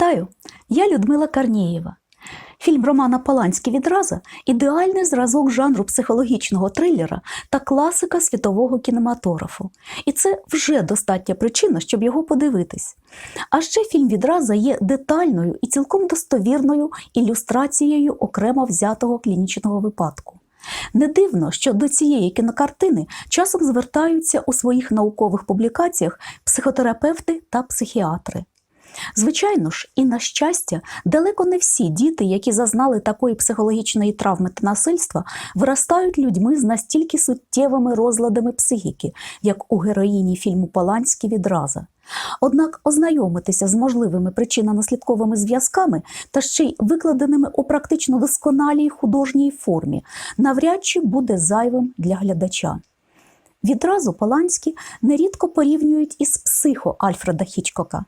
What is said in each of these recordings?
Вітаю! Я Людмила Карнієва. Фільм Романа Поланський відраза ідеальний зразок жанру психологічного трилера та класика світового кінематографу. І це вже достатня причина, щоб його подивитись. А ще фільм відраза є детальною і цілком достовірною ілюстрацією окремо взятого клінічного випадку. Не дивно, що до цієї кінокартини часом звертаються у своїх наукових публікаціях психотерапевти та психіатри. Звичайно ж, і на щастя, далеко не всі діти, які зазнали такої психологічної травми та насильства, виростають людьми з настільки суттєвими розладами психіки, як у героїні фільму Поланські відраза. Однак ознайомитися з можливими причинно-наслідковими зв'язками та ще й викладеними у практично досконалій художній формі навряд чи буде зайвим для глядача. Відразу Поланські нерідко порівнюють із психо Альфреда Хічкока.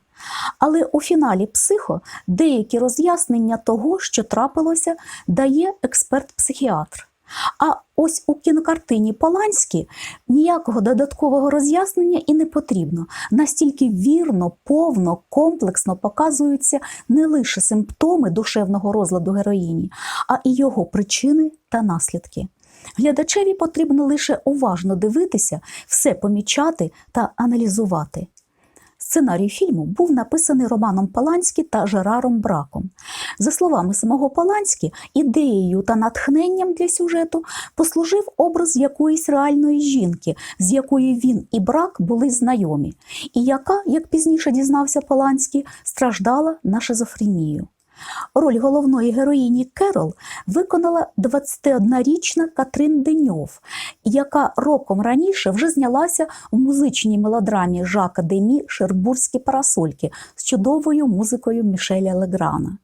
Але у фіналі психо деякі роз'яснення того, що трапилося, дає експерт-психіатр. А ось у кінокартині Поланські ніякого додаткового роз'яснення і не потрібно. Настільки вірно, повно, комплексно показуються не лише симптоми душевного розладу героїні, а і його причини та наслідки. Глядачеві потрібно лише уважно дивитися, все помічати та аналізувати. Сценарій фільму був написаний Романом Паланські та Жераром Браком. За словами самого Паланські, ідеєю та натхненням для сюжету послужив образ якоїсь реальної жінки, з якою він і брак були знайомі, і яка, як пізніше дізнався Паланський, страждала на шизофренію. Роль головної героїні Керол виконала 21-річна Катрин Деньов, яка роком раніше вже знялася в музичній мелодрамі Жака Демі Шербурзькі парасольки з чудовою музикою Мішеля Леграна.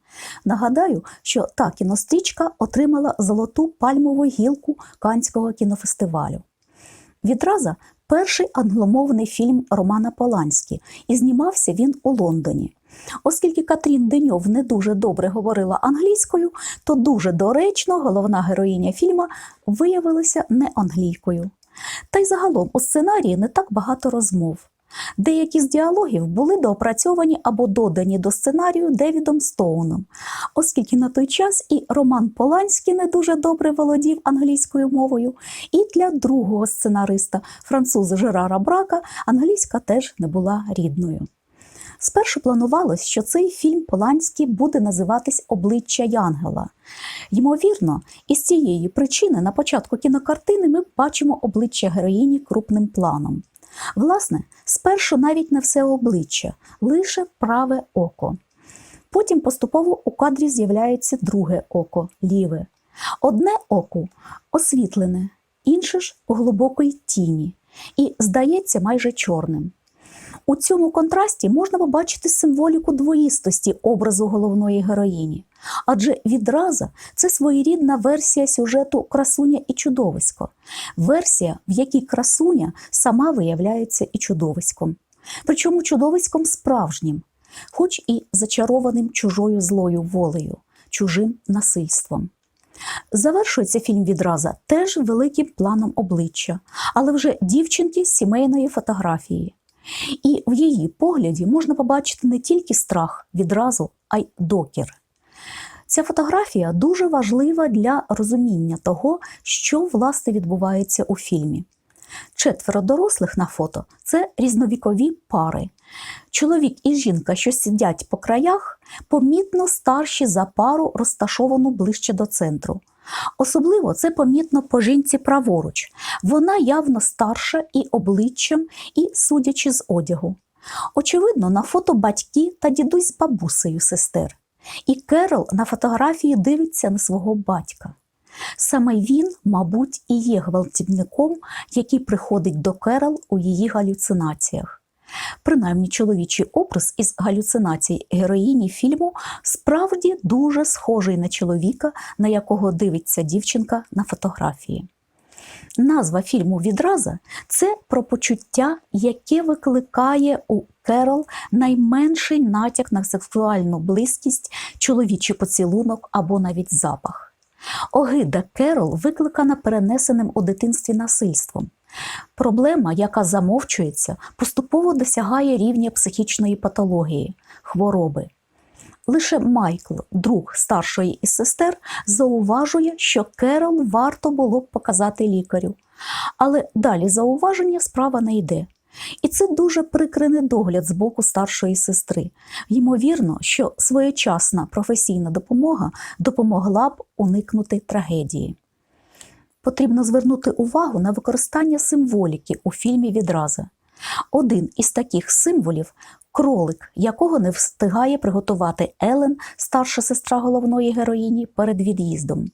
Нагадаю, що та кінострічка отримала золоту пальмову гілку Канського кінофестивалю. Відраза перший англомовний фільм Романа Поланські, і знімався він у Лондоні. Оскільки Катрін Деньов не дуже добре говорила англійською, то дуже доречно головна героїня фільма виявилася не англійкою. Та й загалом у сценарії не так багато розмов. Деякі з діалогів були доопрацьовані або додані до сценарію Девідом Стоуном, оскільки на той час і Роман Поланський не дуже добре володів англійською мовою, і для другого сценариста, француза Жерара Брака, англійська теж не була рідною. Спершу планувалось, що цей фільм Поланський буде називатись Обличчя Янгела. Ймовірно, із цієї причини на початку кінокартини ми бачимо обличчя героїні крупним планом. Власне, спершу навіть не все обличчя, лише праве око. Потім поступово у кадрі з'являється друге око ліве. Одне око освітлене, інше ж у глибокій тіні, і здається майже чорним. У цьому контрасті можна побачити символіку двоїстості образу головної героїні, адже відразу це своєрідна версія сюжету Красуня і чудовисько, версія, в якій красуня сама виявляється і чудовиськом, причому чудовиськом справжнім, хоч і зачарованим чужою злою волею, чужим насильством. Завершується фільм відразу теж великим планом обличчя, але вже дівчинки з сімейної фотографії. І в її погляді можна побачити не тільки страх відразу, а й докір. Ця фотографія дуже важлива для розуміння того, що власне відбувається у фільмі. Четверо дорослих на фото це різновікові пари. Чоловік і жінка, що сидять по краях, помітно старші за пару, розташовану ближче до центру. Особливо це помітно по жінці праворуч. Вона явно старша і обличчям, і судячи з одягу. Очевидно, на фото батьки та дідусь з бабусею сестер. І Керол на фотографії дивиться на свого батька. Саме він, мабуть, і є гвалтівником, який приходить до Керол у її галюцинаціях. Принаймні, чоловічий образ із галюцинацій героїні фільму справді дуже схожий на чоловіка, на якого дивиться дівчинка на фотографії. Назва фільму відраза це про почуття, яке викликає у Керол найменший натяк на сексуальну близькість, чоловічий поцілунок або навіть запах. Огида Керол викликана перенесеним у дитинстві насильством. Проблема, яка замовчується, поступово досягає рівня психічної патології, хвороби. Лише Майкл, друг старшої із сестер, зауважує, що Керол варто було б показати лікарю. Але далі зауваження справа не йде. І це дуже прикрий недогляд з боку старшої сестри. Ймовірно, що своєчасна професійна допомога допомогла б уникнути трагедії. Потрібно звернути увагу на використання символіки у фільмі Відраза. Один із таких символів кролик, якого не встигає приготувати Елен, старша сестра головної героїні, перед від'їздом.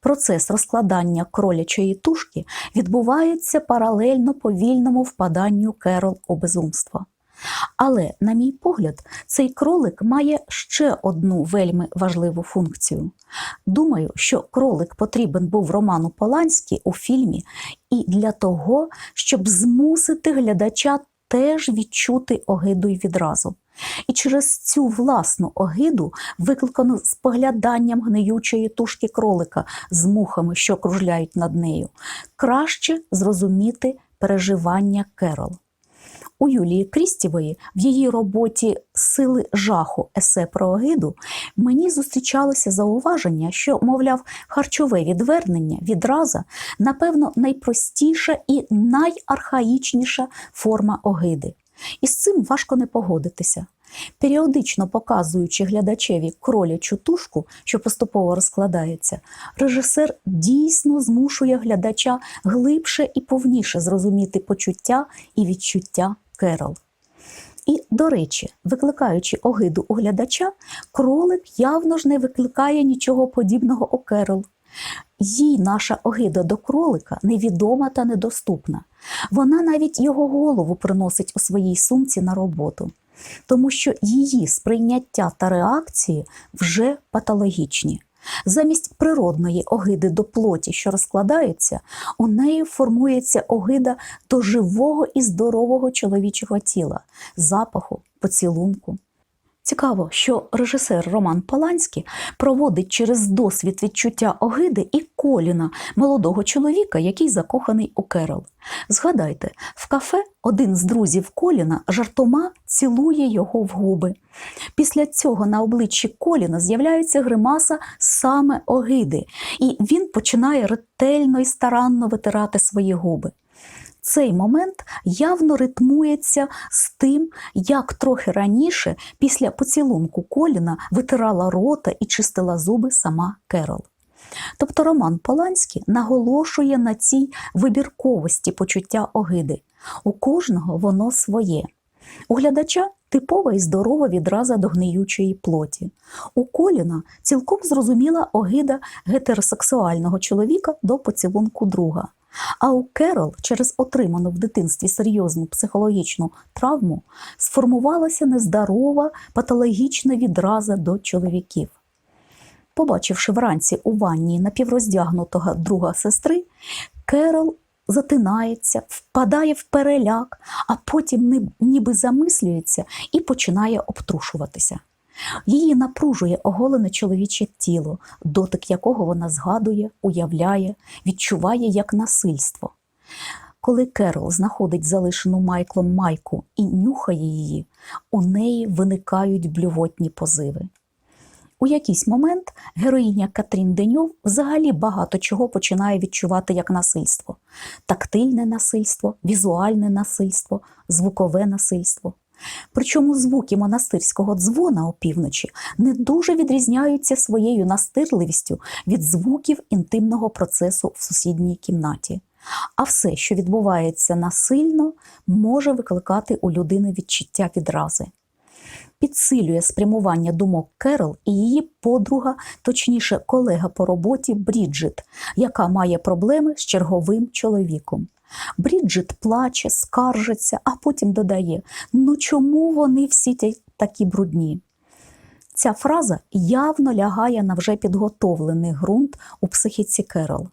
Процес розкладання кролячої тушки відбувається паралельно повільному впаданню Керол у безумство. Але, на мій погляд, цей кролик має ще одну вельми важливу функцію. Думаю, що кролик потрібен був Роману Поланській у фільмі і для того, щоб змусити глядача теж відчути огиду й відразу. І через цю власну огиду, викликану спогляданням гниючої тушки кролика з мухами, що кружляють над нею, краще зрозуміти переживання Керол. У Юлії Крістєвої в її роботі Сили жаху есе про огиду мені зустрічалося зауваження, що, мовляв, харчове відвернення відраза, напевно, найпростіша і найархаїчніша форма огиди. І з цим важко не погодитися. Періодично показуючи глядачеві кролячу тушку, що поступово розкладається, режисер дійсно змушує глядача глибше і повніше зрозуміти почуття і відчуття Керол. І, до речі, викликаючи огиду у глядача, кролик явно ж не викликає нічого подібного у Керол. Їй наша огида до кролика невідома та недоступна. Вона навіть його голову приносить у своїй сумці на роботу, тому що її сприйняття та реакції вже патологічні. Замість природної огиди до плоті, що розкладається, у неї формується огида до живого і здорового чоловічого тіла, запаху, поцілунку. Цікаво, що режисер Роман Паланський проводить через досвід відчуття огиди і коліна молодого чоловіка, який закоханий у Керол. Згадайте, в кафе один з друзів Коліна жартома цілує його в губи. Після цього на обличчі Коліна з'являється гримаса саме огиди, і він починає ретельно і старанно витирати свої губи. Цей момент явно ритмується з тим, як трохи раніше, після поцілунку Коліна, витирала рота і чистила зуби сама Керол. Тобто Роман Поланський наголошує на цій вибірковості почуття огиди. У кожного воно своє. У глядача типова і здорова відраза до гниючої плоті. У Коліна цілком зрозуміла огида гетеросексуального чоловіка до поцілунку друга. А у Керол через отриману в дитинстві серйозну психологічну травму сформувалася нездорова патологічна відраза до чоловіків. Побачивши вранці у ванні напівроздягнутого друга сестри, Керол затинається, впадає в переляк, а потім ніби замислюється і починає обтрушуватися. Її напружує оголене чоловіче тіло, дотик якого вона згадує, уявляє, відчуває як насильство. Коли Керол знаходить залишену Майклом майку і нюхає її, у неї виникають блювотні позиви. У якийсь момент героїня Катрін Деньов взагалі багато чого починає відчувати як насильство: тактильне насильство, візуальне насильство, звукове насильство. Причому звуки монастирського дзвона опівночі не дуже відрізняються своєю настирливістю від звуків інтимного процесу в сусідній кімнаті. А все, що відбувається насильно, може викликати у людини відчуття відрази. Підсилює спрямування думок Керол і її подруга, точніше, колега по роботі Бріджит, яка має проблеми з черговим чоловіком. Бріджит плаче, скаржиться, а потім додає: Ну чому вони всі такі брудні? Ця фраза явно лягає на вже підготовлений ґрунт у психіці Керол.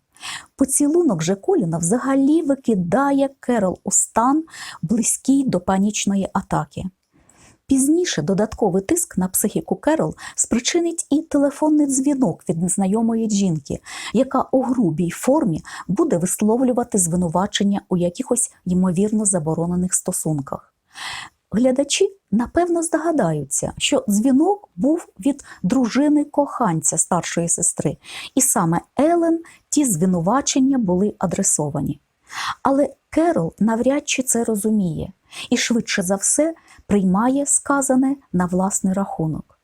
Поцілунок же Коліна взагалі викидає Керол у стан, близький до панічної атаки. Пізніше додатковий тиск на психіку Керол спричинить і телефонний дзвінок від незнайомої жінки, яка у грубій формі буде висловлювати звинувачення у якихось ймовірно заборонених стосунках. Глядачі напевно здогадаються, що дзвінок був від дружини коханця старшої сестри, і саме Елен ті звинувачення були адресовані. Але Керол навряд чи це розуміє і швидше за все приймає сказане на власний рахунок.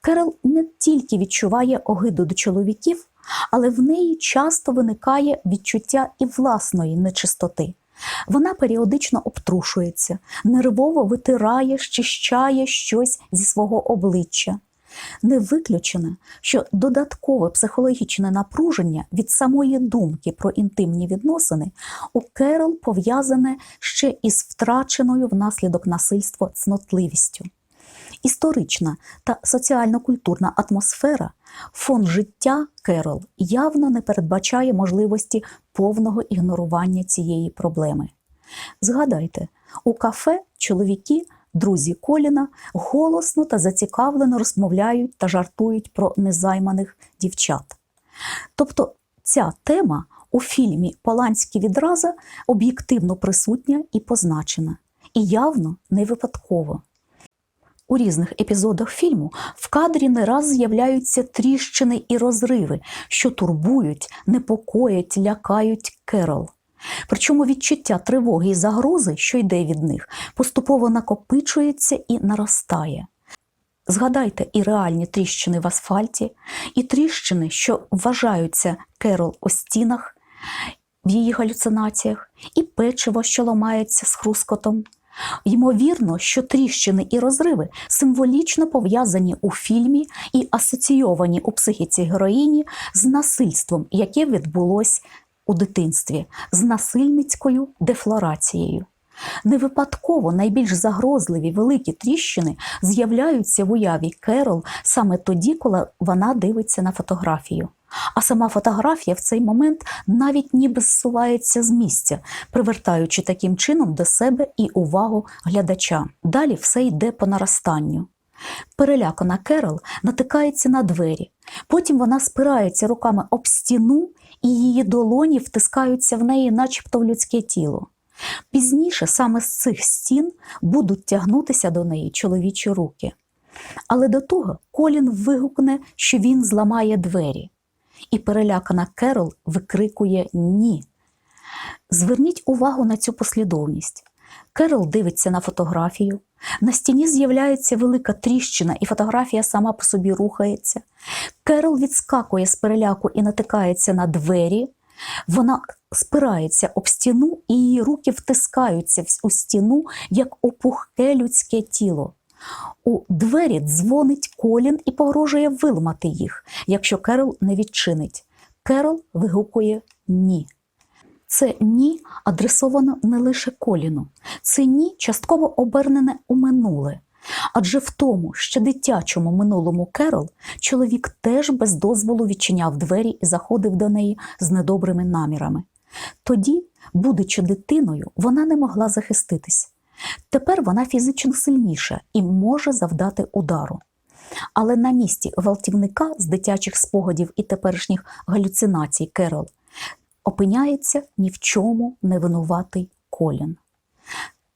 Керол не тільки відчуває огиду до чоловіків, але в неї часто виникає відчуття і власної нечистоти. Вона періодично обтрушується, нервово витирає, щищає щось зі свого обличчя. Не виключено, що додаткове психологічне напруження від самої думки про інтимні відносини у Керол пов'язане ще із втраченою внаслідок насильства цнотливістю. Історична та соціально-культурна атмосфера, фон життя Керол явно не передбачає можливості повного ігнорування цієї проблеми. Згадайте, у кафе чоловіки, друзі Коліна, голосно та зацікавлено розмовляють та жартують про незайманих дівчат. Тобто ця тема у фільмі Поланські відраза об'єктивно присутня і позначена, і явно не випадково. У різних епізодах фільму в кадрі не раз з'являються тріщини і розриви, що турбують, непокоять, лякають Керол. Причому відчуття тривоги і загрози, що йде від них, поступово накопичується і наростає. Згадайте і реальні тріщини в асфальті, і тріщини, що вважаються Керол у стінах, в її галюцинаціях, і печиво, що ламається з хрускотом. Ймовірно, що тріщини і розриви символічно пов'язані у фільмі і асоційовані у психіці героїні з насильством, яке відбулось у дитинстві, з насильницькою дефлорацією. Не випадково найбільш загрозливі великі тріщини з'являються в уяві Керол саме тоді, коли вона дивиться на фотографію. А сама фотографія в цей момент навіть ніби зсувається з місця, привертаючи таким чином до себе і увагу глядача. Далі все йде по наростанню. Перелякана Керол натикається на двері. Потім вона спирається руками об стіну, і її долоні втискаються в неї, начебто в людське тіло. Пізніше саме з цих стін будуть тягнутися до неї чоловічі руки. Але до того Колін вигукне, що він зламає двері. І перелякана Керол викрикує Ні. Зверніть увагу на цю послідовність. Керол дивиться на фотографію. На стіні з'являється велика тріщина, і фотографія сама по собі рухається. Керол відскакує з переляку і натикається на двері. Вона спирається об стіну, і її руки втискаються у стіну, як опухке людське тіло. У двері дзвонить Колін і погрожує виламати їх, якщо Керол не відчинить. Керол вигукує ні. Це ні адресовано не лише Коліну, це ні частково обернене у минуле. Адже в тому, що дитячому минулому Керол чоловік теж без дозволу відчиняв двері і заходив до неї з недобрими намірами. Тоді, будучи дитиною, вона не могла захиститись. Тепер вона фізично сильніша і може завдати удару. Але на місці гвалтівника з дитячих спогадів і теперішніх галюцинацій Керол опиняється ні в чому не винуватий Колін.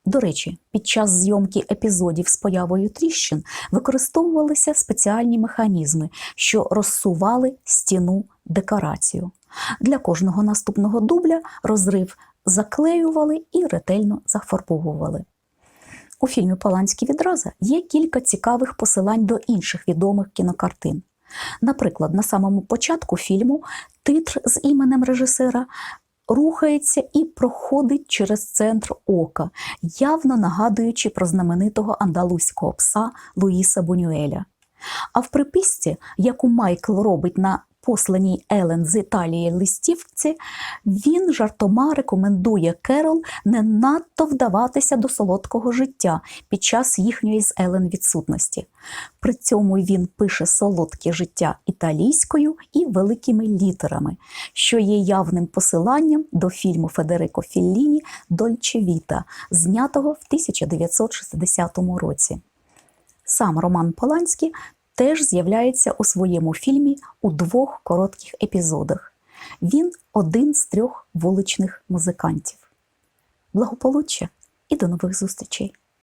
До речі, під час зйомки епізодів з появою тріщин використовувалися спеціальні механізми, що розсували стіну декорацію. Для кожного наступного дубля розрив заклеювали і ретельно зафарбовували. У фільмі Паланські відраза є кілька цікавих посилань до інших відомих кінокартин. Наприклад, на самому початку фільму титр з іменем режисера рухається і проходить через центр ока, явно нагадуючи про знаменитого андалузького пса Луїса Бунюеля. А в приписці, яку Майкл робить на посланій Елен з Італії листівці, він жартома рекомендує Керол не надто вдаватися до солодкого життя під час їхньої з Елен відсутності. При цьому він пише солодке життя італійською і великими літерами, що є явним посиланням до фільму Федерико Філліні Дольче Віта, знятого в 1960 році. Сам Роман Поланський теж з'являється у своєму фільмі у двох коротких епізодах. Він один з трьох вуличних музикантів. Благополуччя і до нових зустрічей!